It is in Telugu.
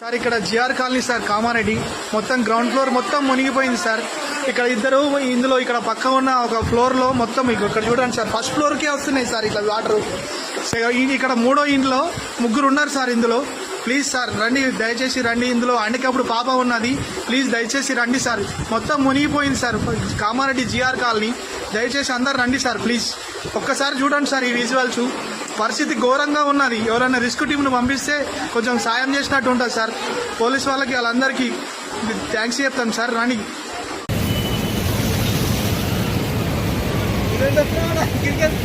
సార్ ఇక్కడ జిఆర్ కాలనీ సార్ కామారెడ్డి. మొత్తం గ్రౌండ్ ఫ్లోర్ మొత్తం మునిగిపోయింది సార్. ఇక్కడ ఇద్దరు ఇందులో ఇక్కడ పక్క ఉన్న ఒక ఫ్లోర్లో మొత్తం మీకు ఇక్కడ చూడండి సార్. ఫస్ట్ ఫ్లోర్ కే వస్తున్నాయి సార్ ఇట్లా వాటర్ ఇక్కడ మూడో ఇంట్లో ముగ్గురు ఉన్నారు సార్ ఇందులో. ప్లీజ్ సార్ రండి దయచేసి రండి ఇందులో. అన్నికప్పుడు పాప ఉన్నది. ప్లీజ్ దయచేసి రండి సార్. మొత్తం మునిగిపోయింది సార్. Kamareddy GR colony. దయచేసి అందరు రండి సార్ ప్లీజ్ ఒక్కసారి చూడండి సార్ ఈ విజువల్స్ పరిస్థితి ఘోరంగా ఉన్నది. ఎవరైనా రిస్క్ టీంను పంపిస్తే కొంచెం సాయం చేసినట్టు ఉంటుంది సార్. పోలీస్ వాళ్ళకి వాళ్ళందరికీ థ్యాంక్స్ చెప్తాను సార్. రాణి క్రికెట్